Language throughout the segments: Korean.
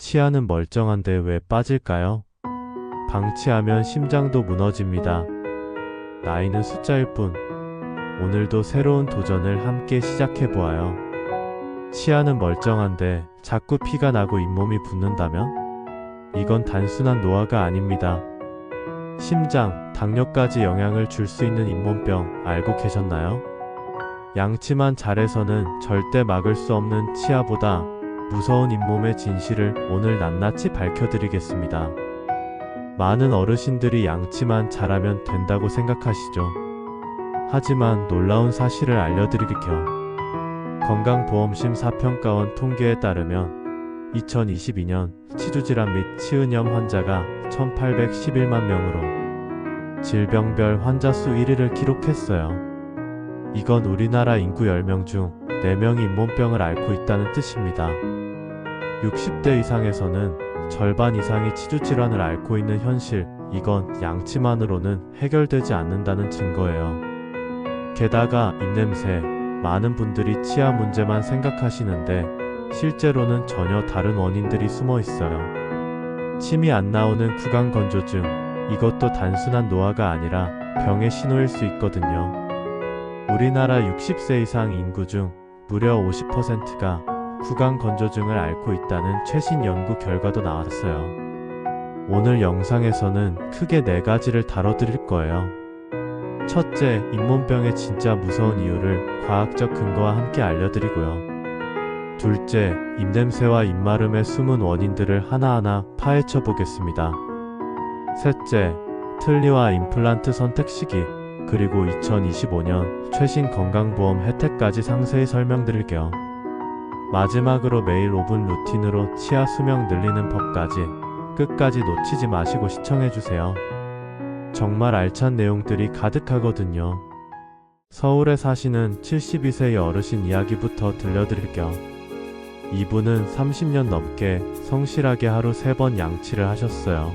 치아는 멀쩡한데 왜 빠질까요? 방치하면 심장도 무너집니다. 나이는 숫자일 뿐. 오늘도 새로운 도전을 함께 시작해 보아요. 치아는 멀쩡한데 자꾸 피가 나고 잇몸이 붓는다면? 이건 단순한 노화가 아닙니다. 심장, 당뇨까지 영향을 줄 수 있는 잇몸병 알고 계셨나요? 양치만 잘해서는 절대 막을 수 없는 치아보다 무서운 잇몸의 진실을 오늘 낱낱이 밝혀드리겠습니다. 많은 어르신들이 양치만 잘하면 된다고 생각하시죠. 하지만 놀라운 사실을 알려드릴게요. 건강보험심사평가원 통계에 따르면 2022년 치주질환 및 치은염 환자가 1811만 명으로 질병별 환자 수 1위를 기록했어요. 이건 우리나라 인구 10명 중 4명이 잇몸병을 앓고 있다는 뜻입니다. 60대 이상에서는 절반 이상이 치주질환을 앓고 있는 현실, 이건 양치만으로는 해결되지 않는다는 증거예요. 게다가 입냄새, 많은 분들이 치아 문제만 생각하시는데 실제로는 전혀 다른 원인들이 숨어 있어요. 침이 안 나오는 구강 건조증, 이것도 단순한 노화가 아니라 병의 신호일 수 있거든요. 우리나라 60세 이상 인구 중 무려 50%가 구강 건조증을 앓고 있다는 최신 연구 결과도 나왔어요. 오늘 영상에서는 크게 네 가지를 다뤄드릴 거예요. 첫째, 잇몸병의 진짜 무서운 이유를 과학적 근거와 함께 알려드리고요. 둘째, 입냄새와 입마름의 숨은 원인들을 하나하나 파헤쳐 보겠습니다. 셋째, 틀니와 임플란트 선택 시기, 그리고 2025년 최신 건강보험 혜택까지 상세히 설명드릴게요. 마지막으로 매일 5분 루틴으로 치아 수명 늘리는 법까지 끝까지 놓치지 마시고 시청해주세요. 정말 알찬 내용들이 가득하거든요. 서울에 사시는 72세의 어르신 이야기부터 들려드릴게요. 이분은 30년 넘게 성실하게 하루 3번 양치를 하셨어요.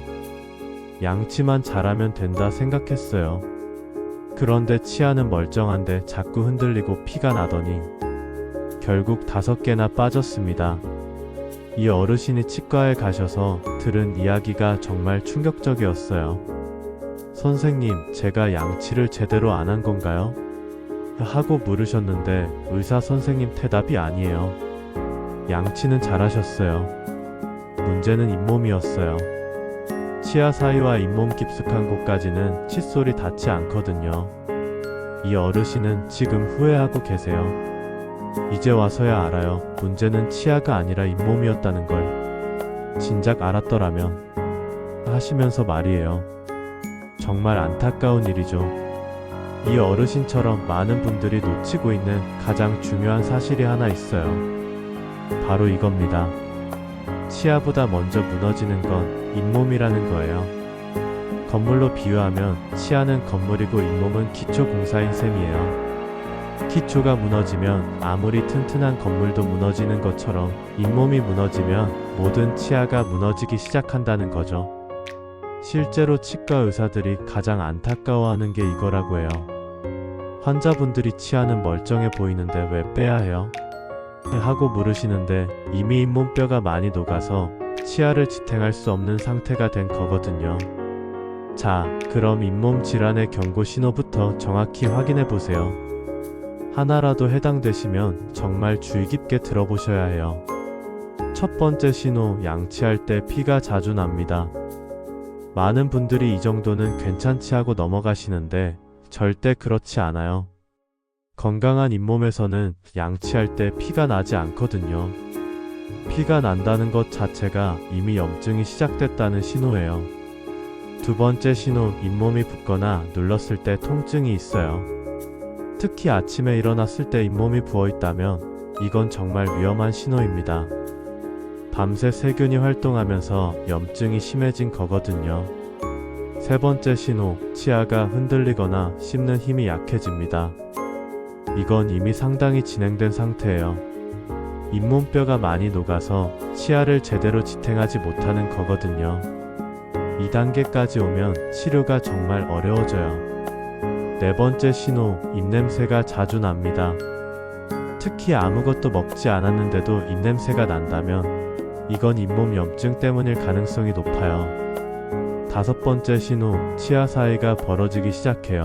양치만 잘하면 된다 생각했어요. 그런데 치아는 멀쩡한데 자꾸 흔들리고 피가 나더니 결국 다섯 개나 빠졌습니다. 이 어르신이 치과에 가셔서 들은 이야기가 정말 충격적이었어요. 선생님, 제가 양치를 제대로 안 한 건가요? 하고 물으셨는데 의사 선생님 대답이 아니에요. 양치는 잘하셨어요. 문제는 잇몸이었어요. 치아 사이와 잇몸 깊숙한 곳까지는 칫솔이 닿지 않거든요. 이 어르신은 지금 후회하고 계세요. 이제 와서야 알아요. 문제는 치아가 아니라 잇몸이었다는 걸. 진작 알았더라면. 하시면서 말이에요. 정말 안타까운 일이죠. 이 어르신처럼 많은 분들이 놓치고 있는 가장 중요한 사실이 하나 있어요. 바로 이겁니다. 치아보다 먼저 무너지는 건 잇몸이라는 거예요. 건물로 비유하면 치아는 건물이고 잇몸은 기초 공사인 셈이에요. 기초가 무너지면 아무리 튼튼한 건물도 무너지는 것처럼 잇몸이 무너지면 모든 치아가 무너지기 시작한다는 거죠. 실제로 치과 의사들이 가장 안타까워하는 게 이거라고 해요. 환자분들이 치아는 멀쩡해 보이는데 왜 빼야 해요? 하고 물으시는데 이미 잇몸뼈가 많이 녹아서 치아를 지탱할 수 없는 상태가 된 거거든요. 자, 그럼 잇몸 질환의 경고 신호부터 정확히 확인해 보세요. 하나라도 해당되시면 정말 주의 깊게 들어보셔야 해요. 첫 번째 신호, 양치할 때 피가 자주 납니다. 많은 분들이 이 정도는 괜찮지 하고 넘어가시는데 절대 그렇지 않아요. 건강한 잇몸에서는 양치할 때 피가 나지 않거든요. 피가 난다는 것 자체가 이미 염증이 시작됐다는 신호예요. 두 번째 신호, 잇몸이 붓거나 눌렀을 때 통증이 있어요. 특히 아침에 일어났을 때 잇몸이 부어 있다면 이건 정말 위험한 신호입니다. 밤새 세균이 활동하면서 염증이 심해진 거거든요. 세 번째 신호, 치아가 흔들리거나 씹는 힘이 약해집니다. 이건 이미 상당히 진행된 상태예요. 잇몸뼈가 많이 녹아서 치아를 제대로 지탱하지 못하는 거거든요. 2단계까지 오면 치료가 정말 어려워져요. 네 번째 신호, 입냄새가 자주 납니다. 특히 아무것도 먹지 않았는데도 입냄새가 난다면 이건 잇몸 염증 때문일 가능성이 높아요. 다섯 번째 신호, 치아 사이가 벌어지기 시작해요.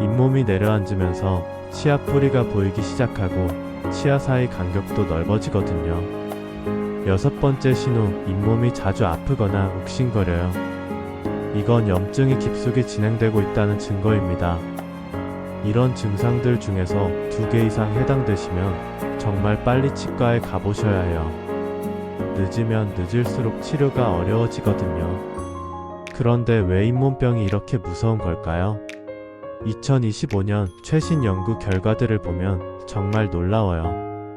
잇몸이 내려앉으면서 치아 뿌리가 보이기 시작하고 치아 사이 간격도 넓어지거든요. 여섯 번째 신호, 잇몸이 자주 아프거나 욱신거려요. 이건 염증이 깊숙이 진행되고 있다는 증거입니다. 이런 증상들 중에서 두 개 이상 해당되시면 정말 빨리 치과에 가보셔야 해요. 늦으면 늦을수록 치료가 어려워지거든요. 그런데 왜 잇몸병이 이렇게 무서운 걸까요? 2025년 최신 연구 결과들을 보면 정말 놀라워요.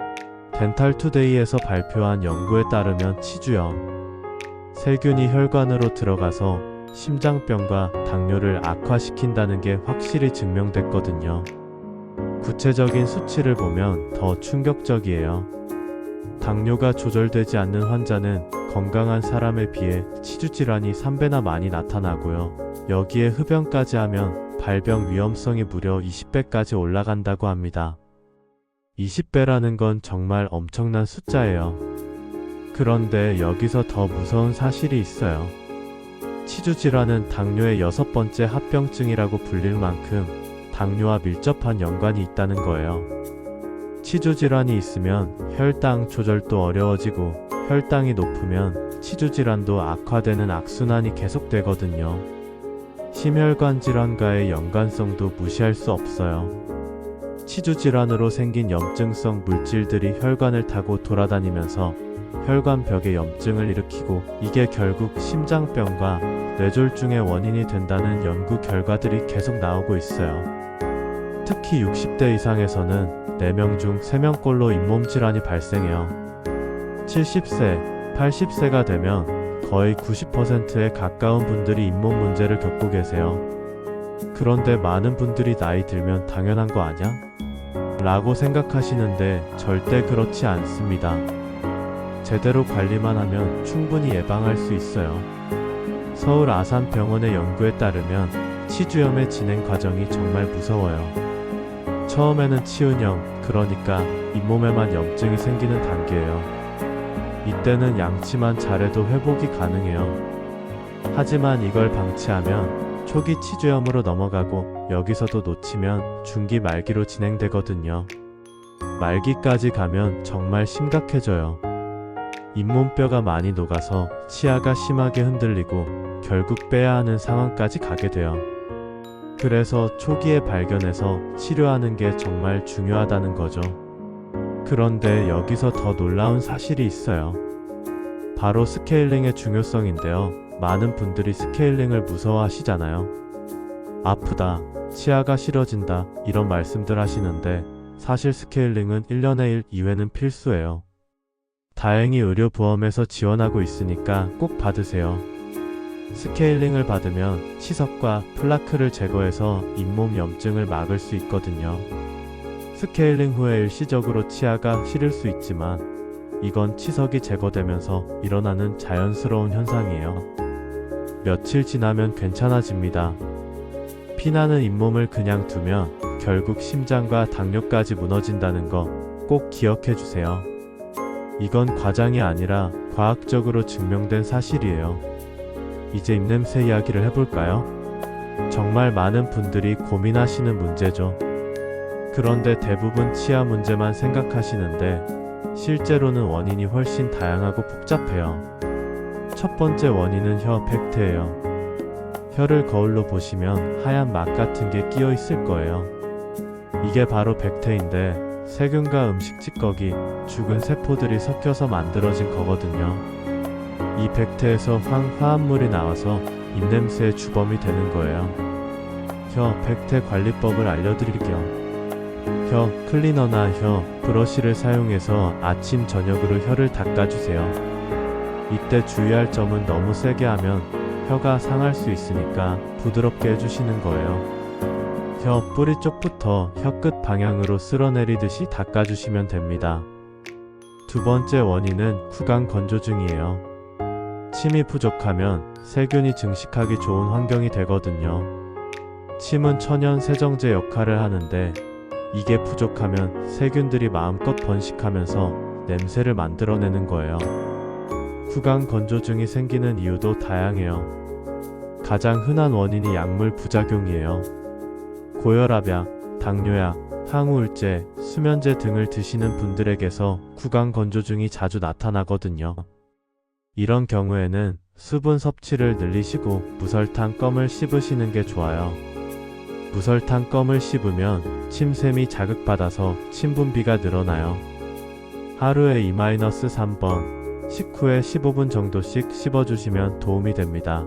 덴탈투데이에서 발표한 연구에 따르면 치주염, 세균이 혈관으로 들어가서 심장병과 당뇨를 악화시킨다는 게 확실히 증명됐거든요. 구체적인 수치를 보면 더 충격적이에요. 당뇨가 조절되지 않는 환자는 건강한 사람에 비해 치주 질환이 3배나 많이 나타나고요. 여기에 흡연까지 하면 발병 위험성이 무려 20배까지 올라간다고 합니다. 20배라는 건 정말 엄청난 숫자예요. 그런데 여기서 더 무서운 사실이 있어요. 치주 질환은 당뇨의 여섯 번째 합병증이라고 불릴 만큼 당뇨와 밀접한 연관이 있다는 거예요. 치주 질환이 있으면 혈당 조절도 어려워지고 혈당이 높으면 치주 질환도 악화되는 악순환이 계속되거든요. 심혈관 질환과의 연관성도 무시할 수 없어요. 치주 질환으로 생긴 염증성 물질들이 혈관을 타고 돌아다니면서 혈관벽에 염증을 일으키고 이게 결국 심장병과 뇌졸중의 원인이 된다는 연구 결과들이 계속 나오고 있어요. 특히 60대 이상에서는 4명 중 3명꼴로 잇몸 질환이 발생해요. 70세, 80세가 되면 거의 90%에 가까운 분들이 잇몸 문제를 겪고 계세요. 그런데 많은 분들이 나이 들면 당연한 거 아냐? 라고 생각하시는데 절대 그렇지 않습니다. 제대로 관리만 하면 충분히 예방할 수 있어요. 서울 아산병원의 연구에 따르면 치주염의 진행 과정이 정말 무서워요. 처음에는 치은염, 그러니까 잇몸에만 염증이 생기는 단계예요. 이때는 양치만 잘해도 회복이 가능해요. 하지만 이걸 방치하면 초기 치주염으로 넘어가고 여기서도 놓치면 중기 말기로 진행되거든요. 말기까지 가면 정말 심각해져요. 잇몸뼈가 많이 녹아서 치아가 심하게 흔들리고 결국 빼야 하는 상황까지 가게 돼요. 그래서 초기에 발견해서 치료하는 게 정말 중요하다는 거죠. 그런데 여기서 더 놀라운 사실이 있어요. 바로 스케일링의 중요성인데요. 많은 분들이 스케일링을 무서워하시잖아요. 아프다, 치아가 싫어진다, 이런 말씀들 하시는데 사실 스케일링은 1년에 1 2회는 필수예요. 다행히 의료보험에서 지원하고 있으니까 꼭 받으세요. 스케일링을 받으면 치석과 플라크를 제거해서 잇몸 염증을 막을 수 있거든요. 스케일링 후에 일시적으로 치아가 시릴 수 있지만 이건 치석이 제거되면서 일어나는 자연스러운 현상이에요. 며칠 지나면 괜찮아집니다. 피나는 잇몸을 그냥 두면 결국 심장과 당뇨까지 무너진다는 거 꼭 기억해 주세요. 이건 과장이 아니라 과학적으로 증명된 사실이에요. 이제 입냄새 이야기를 해볼까요? 정말 많은 분들이 고민하시는 문제죠. 그런데 대부분 치아 문제만 생각하시는데 실제로는 원인이 훨씬 다양하고 복잡해요. 첫 번째 원인은 혀 팩트예요. 혀를 거울로 보시면 하얀 막 같은 게 끼어 있을 거예요. 이게 바로 백태인데 세균과 음식 찌꺼기, 죽은 세포들이 섞여서 만들어진 거거든요. 이 백태에서 황 화합물이 나와서 입냄새의 주범이 되는 거예요. 혀 백태 관리법을 알려드릴게요. 혀 클리너나 혀 브러쉬를 사용해서 아침 저녁으로 혀를 닦아주세요. 이때 주의할 점은 너무 세게 하면 혀가 상할 수 있으니까 부드럽게 해주시는 거예요. 혀 뿌리 쪽부터 혀 끝 방향으로 쓸어내리듯이 닦아주시면 됩니다. 두 번째 원인은 구강 건조증이에요. 침이 부족하면 세균이 증식하기 좋은 환경이 되거든요. 침은 천연 세정제 역할을 하는데 이게 부족하면 세균들이 마음껏 번식하면서 냄새를 만들어내는 거예요. 구강 건조증이 생기는 이유도 다양해요. 가장 흔한 원인이 약물 부작용이에요. 고혈압약, 당뇨약, 항우울제, 수면제 등을 드시는 분들에게서 구강 건조증이 자주 나타나거든요. 이런 경우에는 수분 섭취를 늘리시고 무설탕 껌을 씹으시는 게 좋아요. 무설탕 껌을 씹으면 침샘이 자극받아서 침 분비가 늘어나요. 하루에 2-3번, 식후에 15분 정도씩 씹어주시면 도움이 됩니다.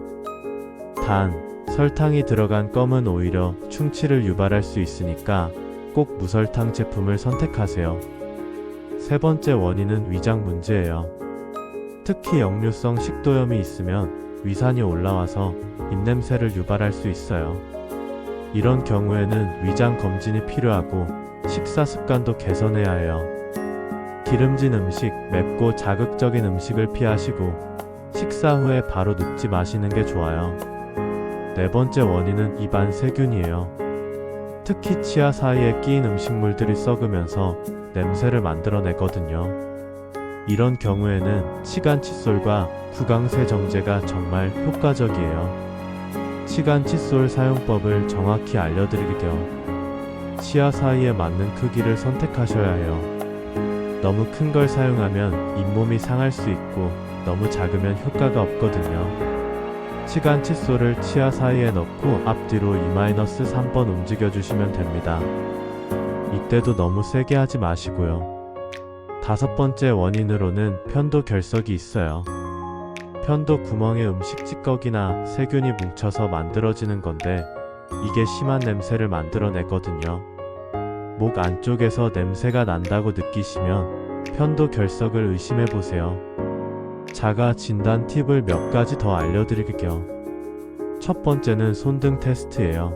단, 설탕이 들어간 껌은 오히려 충치를 유발할 수 있으니까 꼭 무설탕 제품을 선택하세요. 세 번째 원인은 위장 문제예요. 특히 역류성 식도염이 있으면 위산이 올라와서 입냄새를 유발할 수 있어요. 이런 경우에는 위장 검진이 필요하고 식사 습관도 개선해야 해요. 기름진 음식, 맵고 자극적인 음식을 피하시고 식사 후에 바로 눕지 마시는 게 좋아요. 네 번째 원인은 입안 세균이에요. 특히 치아 사이에 끼인 음식물들이 썩으면서 냄새를 만들어내거든요. 이런 경우에는 치간 칫솔과 구강세 정제가 정말 효과적이에요. 치간 칫솔 사용법을 정확히 알려드릴 겸 치아 사이에 맞는 크기를 선택하셔야 해요. 너무 큰 걸 사용하면 잇몸이 상할 수 있고 너무 작으면 효과가 없거든요. 치간 칫솔을 치아 사이에 넣고 앞뒤로 2-3번 움직여 주시면 됩니다. 이때도 너무 세게 하지 마시고요. 다섯 번째 원인으로는 편도 결석이 있어요. 편도 구멍에 음식 찌꺼기나 세균이 뭉쳐서 만들어지는 건데 이게 심한 냄새를 만들어내거든요. 목 안쪽에서 냄새가 난다고 느끼시면 편도 결석을 의심해 보세요. 자가 진단 팁을 몇 가지 더 알려드릴게요. 첫 번째는 손등 테스트예요.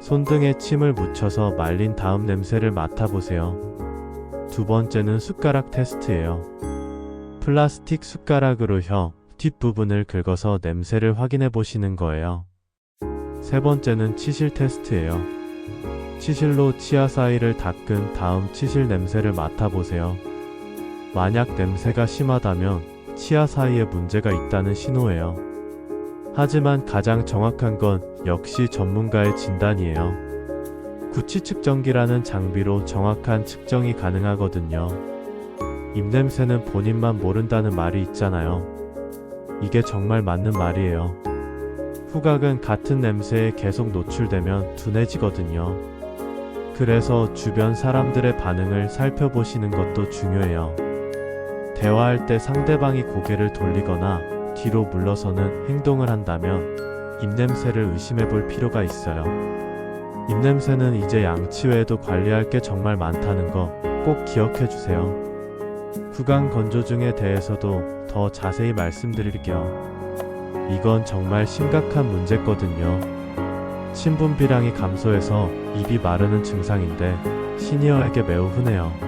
손등에 침을 묻혀서 말린 다음 냄새를 맡아보세요. 두 번째는 숟가락 테스트예요. 플라스틱 숟가락으로 혀 뒷부분을 긁어서 냄새를 확인해 보시는 거예요. 세 번째는 치실 테스트예요. 치실로 치아 사이를 닦은 다음 치실 냄새를 맡아보세요. 만약 냄새가 심하다면 치아 사이에 문제가 있다는 신호예요. 하지만 가장 정확한 건 역시 전문가의 진단이에요. 구치 측정기라는 장비로 정확한 측정이 가능하거든요. 입냄새는 본인만 모른다는 말이 있잖아요. 이게 정말 맞는 말이에요. 후각은 같은 냄새에 계속 노출되면 둔해지거든요. 그래서 주변 사람들의 반응을 살펴보시는 것도 중요해요. 대화할 때 상대방이 고개를 돌리거나 뒤로 물러서는 행동을 한다면 입냄새를 의심해 볼 필요가 있어요. 입냄새는 이제 양치 외에도 관리할 게 정말 많다는 거 꼭 기억해 주세요. 구강 건조증에 대해서도 더 자세히 말씀드릴게요. 이건 정말 심각한 문제거든요. 신분비량이 감소해서 입이 마르는 증상인데 시니어에게 매우 흔해요.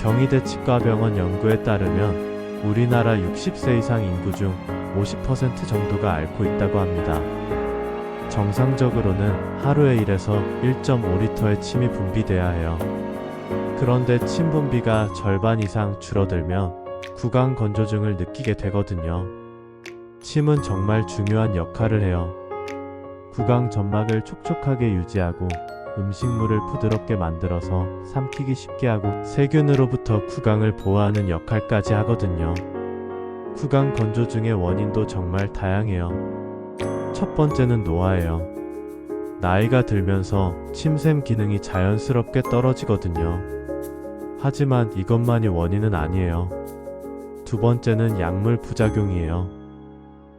경희대 치과병원 연구에 따르면 우리나라 60세 이상 인구 중 50% 정도가 앓고 있다고 합니다. 정상적으로는 하루에 1에서 1.5리터의 침이 분비돼야 해요. 그런데 침 분비가 절반 이상 줄어들면 구강 건조증을 느끼게 되거든요. 침은 정말 중요한 역할을 해요. 구강 점막을 촉촉하게 유지하고 음식물을 부드럽게 만들어서 삼키기 쉽게 하고 세균으로부터 구강을 보호하는 역할까지 하거든요. 구강 건조증의 원인도 정말 다양해요. 첫 번째는 노화예요. 나이가 들면서 침샘 기능이 자연스럽게 떨어지거든요. 하지만 이것만이 원인은 아니에요. 두 번째는 약물 부작용이에요.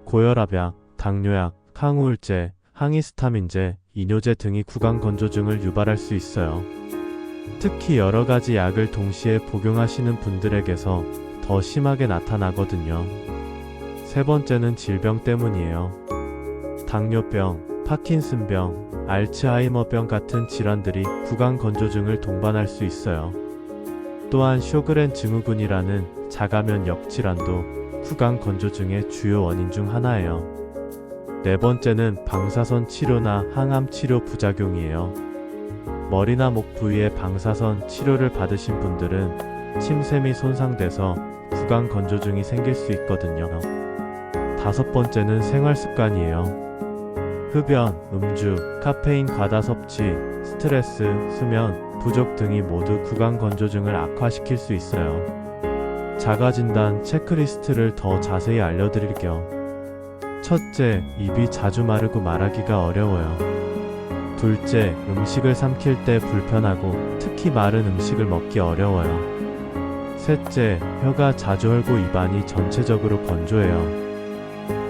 고혈압약, 당뇨약, 항우울제, 항히스타민제, 이뇨제 등이 구강 건조증을 유발할 수 있어요. 특히 여러 가지 약을 동시에 복용하시는 분들에게서 더 심하게 나타나거든요. 세 번째는 질병 때문이에요. 당뇨병, 파킨슨병, 알츠하이머병 같은 질환들이 구강 건조증을 동반할 수 있어요. 또한 쇼그렌 증후군이라는 자가면역 질환도 구강 건조증의 주요 원인 중 하나예요. 네 번째는 방사선 치료나 항암 치료 부작용이에요. 머리나 목 부위의 방사선 치료를 받으신 분들은 침샘이 손상돼서 구강 건조증이 생길 수 있거든요. 다섯 번째는 생활 습관이에요. 흡연, 음주, 카페인 과다 섭취, 스트레스, 수면, 부족 등이 모두 구강 건조증을 악화시킬 수 있어요. 자가 진단 체크리스트를 더 자세히 알려드릴게요. 첫째, 입이 자주 마르고 말하기가 어려워요. 둘째, 음식을 삼킬 때 불편하고 특히 마른 음식을 먹기 어려워요. 셋째, 혀가 자주 헐고 입안이 전체적으로 건조해요.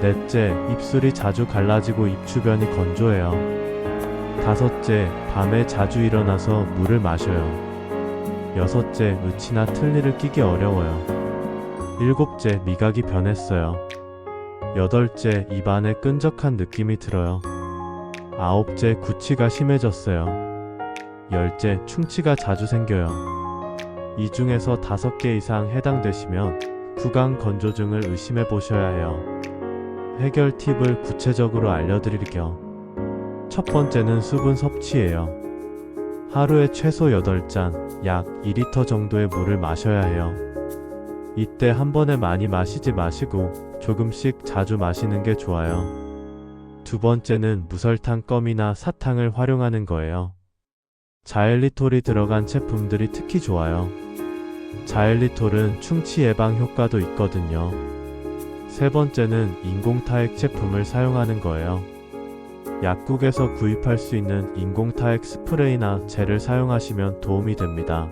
넷째, 입술이 자주 갈라지고 입 주변이 건조해요. 다섯째, 밤에 자주 일어나서 물을 마셔요. 여섯째, 의치나 틀니를 끼기 어려워요. 일곱째, 미각이 변했어요. 여덟째, 입안에 끈적한 느낌이 들어요. 아홉째, 구취가 심해졌어요. 열째, 충치가 자주 생겨요. 이 중에서 다섯 개 이상 해당되시면 구강 건조증을 의심해 보셔야 해요. 해결 팁을 구체적으로 알려드릴게요. 첫 번째는 수분 섭취예요. 하루에 최소 8잔, 약 2리터 정도의 물을 마셔야 해요. 이때 한 번에 많이 마시지 마시고 조금씩 자주 마시는 게 좋아요. 두 번째는 무설탕 껌이나 사탕을 활용하는 거예요. 자엘리톨이 들어간 제품들이 특히 좋아요. 자엘리톨은 충치 예방 효과도 있거든요. 세 번째는 인공타액 제품을 사용하는 거예요. 약국에서 구입할 수 있는 인공타액 스프레이나 젤을 사용하시면 도움이 됩니다.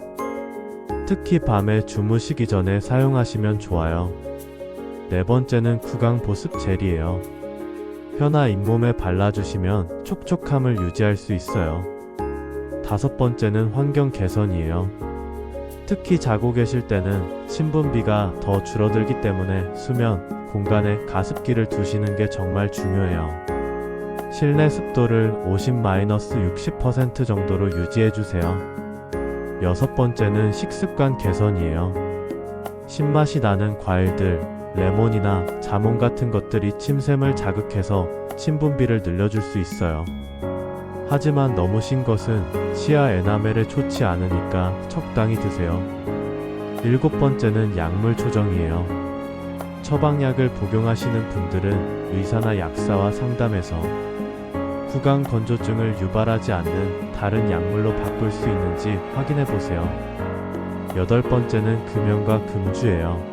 특히 밤에 주무시기 전에 사용하시면 좋아요. 네 번째는 구강 보습 젤이에요. 혀나 잇몸에 발라주시면 촉촉함을 유지할 수 있어요. 다섯 번째는 환경 개선이에요. 특히 자고 계실 때는 신분비가 더 줄어들기 때문에 수면, 공간에 가습기를 두시는 게 정말 중요해요. 실내 습도를 50-60% 정도로 유지해 주세요. 여섯 번째는 식습관 개선이에요. 신맛이 나는 과일들, 레몬이나 자몽 같은 것들이 침샘을 자극해서 침분비를 늘려줄 수 있어요. 하지만 너무 신 것은 치아 에나멜에 좋지 않으니까 적당히 드세요. 일곱 번째는 약물 조정이에요. 처방약을 복용하시는 분들은 의사나 약사와 상담해서 구강 건조증을 유발하지 않는 다른 약물로 바꿀 수 있는지 확인해 보세요. 여덟 번째는 금연과 금주예요.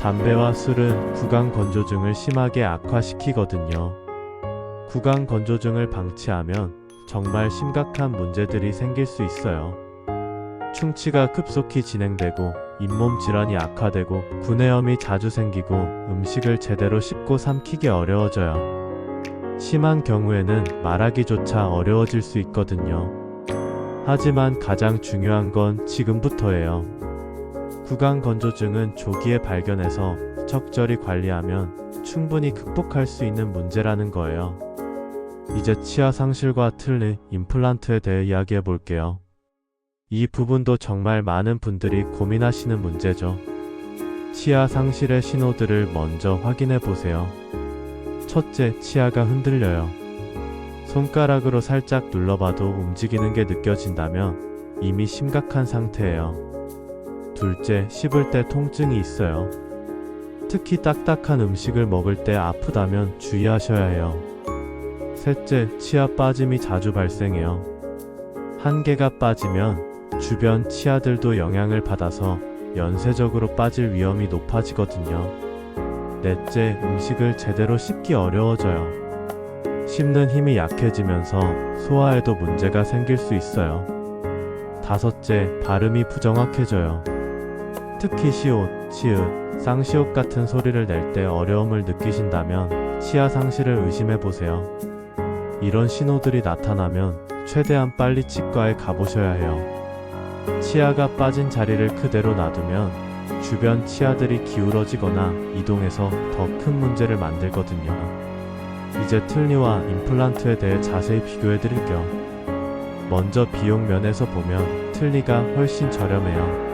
담배와 술은 구강 건조증을 심하게 악화시키거든요. 구강 건조증을 방치하면 정말 심각한 문제들이 생길 수 있어요. 충치가 급속히 진행되고 잇몸 질환이 악화되고 구내염이 자주 생기고 음식을 제대로 씹고 삼키기 어려워져요. 심한 경우에는 말하기조차 어려워질 수 있거든요. 하지만 가장 중요한 건 지금부터예요. 구강 건조증은 조기에 발견해서 적절히 관리하면 충분히 극복할 수 있는 문제라는 거예요. 이제 치아 상실과 틀니, 임플란트에 대해 이야기해 볼게요. 이 부분도 정말 많은 분들이 고민하시는 문제죠. 치아 상실의 신호들을 먼저 확인해 보세요. 첫째, 치아가 흔들려요. 손가락으로 살짝 눌러봐도 움직이는 게 느껴진다면 이미 심각한 상태예요. 둘째, 씹을 때 통증이 있어요. 특히 딱딱한 음식을 먹을 때 아프다면 주의하셔야 해요. 셋째, 치아 빠짐이 자주 발생해요. 한 개가 빠지면 주변 치아들도 영향을 받아서 연쇄적으로 빠질 위험이 높아지거든요. 넷째, 음식을 제대로 씹기 어려워져요. 씹는 힘이 약해지면서 소화에도 문제가 생길 수 있어요. 다섯째, 발음이 부정확해져요. 특히 시옷, 치읓, 쌍시옷 같은 소리를 낼 때 어려움을 느끼신다면 치아 상실을 의심해 보세요. 이런 신호들이 나타나면 최대한 빨리 치과에 가보셔야 해요. 치아가 빠진 자리를 그대로 놔두면 주변 치아들이 기울어지거나 이동해서 더 큰 문제를 만들거든요. 이제 틀니와 임플란트에 대해 자세히 비교해 드릴게요. 먼저 비용 면에서 보면 틀니가 훨씬 저렴해요.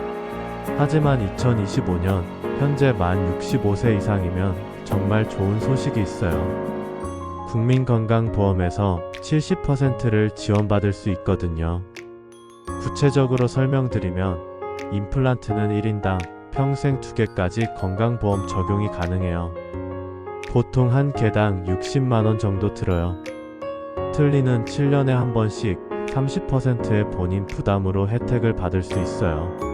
하지만 2025년 현재 만 65세 이상이면 정말 좋은 소식이 있어요. 국민건강보험에서 70%를 지원받을 수 있거든요. 구체적으로 설명드리면 임플란트는 1인당 평생 두 개까지 건강보험 적용이 가능해요. 보통 한 개당 60만원 정도 들어요. 틀니는 7년에 한 번씩 30%의 본인 부담으로 혜택을 받을 수 있어요.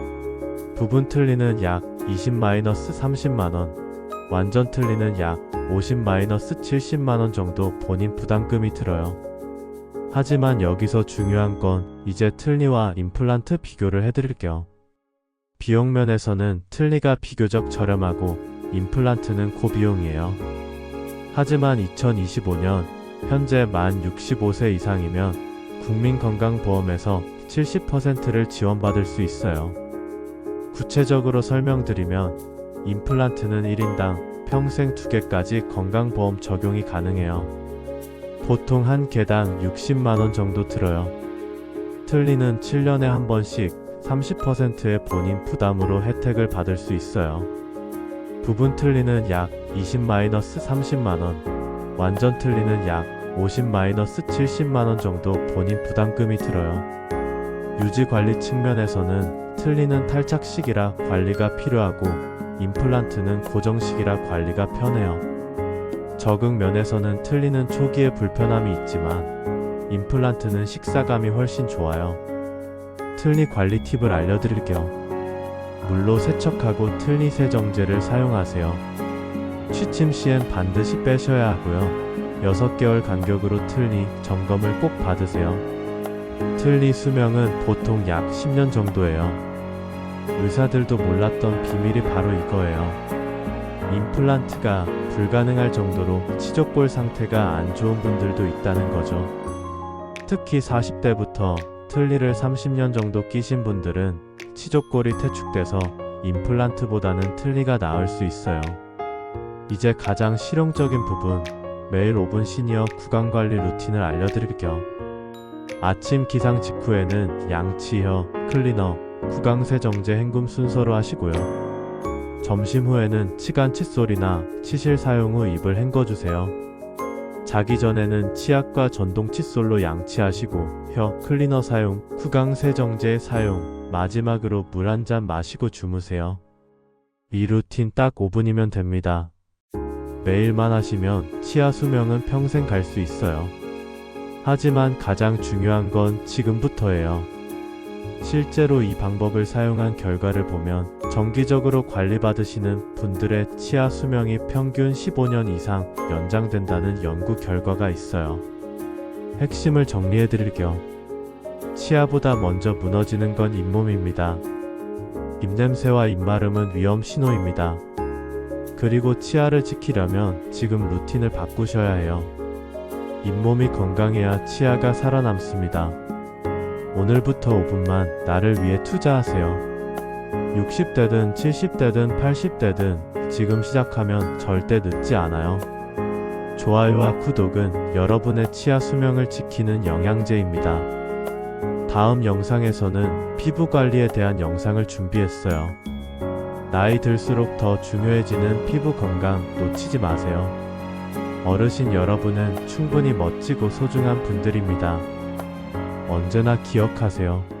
부분 틀니는 약 20-30만원, 완전 틀니는 약 50-70만원 정도 본인 부담금이 들어요. 하지만 여기서 중요한 건 이제 틀니와 임플란트 비교를 해드릴게요. 비용 면에서는 틀니가 비교적 저렴하고 임플란트는 고비용이에요. 하지만 2025년 현재 만 65세 이상이면 국민건강보험에서 70%를 지원받을 수 있어요. 구체적으로 설명드리면 임플란트는 1인당 평생 2개까지 건강보험 적용이 가능해요. 보통 한 개당 60만원 정도 들어요. 틀니는 7년에 한 번씩 30%의 본인 부담으로 혜택을 받을 수 있어요. 부분 틀니는 약 20-30만원, 완전 틀니는 약 50-70만원 정도 본인 부담금이 들어요. 유지 관리 측면에서는 틀니는 탈착식이라 관리가 필요하고 임플란트는 고정식이라 관리가 편해요. 적응 면에서는 틀니는 초기에 불편함이 있지만 임플란트는 식사감이 훨씬 좋아요. 틀니 관리 팁을 알려드릴게요. 물로 세척하고 틀니 세정제를 사용하세요. 취침 시엔 반드시 빼셔야 하고요. 6개월 간격으로 틀니 점검을 꼭 받으세요. 틀니 수명은 보통 약 10년 정도예요. 의사들도 몰랐던 비밀이 바로 이거예요. 임플란트가 불가능할 정도로 치족골 상태가 안 좋은 분들도 있다는 거죠. 특히 40대부터 틀니를 30년 정도 끼신 분들은 치족골이 퇴축돼서 임플란트보다는 틀니가 나을 수 있어요. 이제 가장 실용적인 부분, 매일 5분 시니어 구강 관리 루틴을 알려드릴게요. 아침 기상 직후에는 양치혀, 클리너, 구강 세정제 헹굼 순서로 하시고요. 점심 후에는 치간 칫솔이나 치실 사용 후 입을 헹궈주세요. 자기 전에는 치약과 전동 칫솔로 양치하시고 혀 클리너 사용, 구강 세정제 사용, 마지막으로 물 한 잔 마시고 주무세요. 이 루틴 딱 5분이면 됩니다. 매일만 하시면 치아 수명은 평생 갈 수 있어요. 하지만 가장 중요한 건 지금부터예요. 실제로 이 방법을 사용한 결과를 보면 정기적으로 관리받으시는 분들의 치아 수명이 평균 15년 이상 연장된다는 연구 결과가 있어요. 핵심을 정리해 드릴게요. 치아보다 먼저 무너지는 건 잇몸입니다. 입냄새와 입마름은 위험 신호입니다. 그리고 치아를 지키려면 지금 루틴을 바꾸셔야 해요. 잇몸이 건강해야 치아가 살아남습니다. 오늘부터 5분만 나를 위해 투자하세요. 60대든 70대든 80대든 지금 시작하면 절대 늦지 않아요. 좋아요와 구독은 여러분의 치아 수명을 지키는 영양제입니다. 다음 영상에서는 피부 관리에 대한 영상을 준비했어요. 나이 들수록 더 중요해지는 피부 건강 놓치지 마세요. 어르신 여러분은 충분히 멋지고 소중한 분들입니다. 언제나 기억하세요.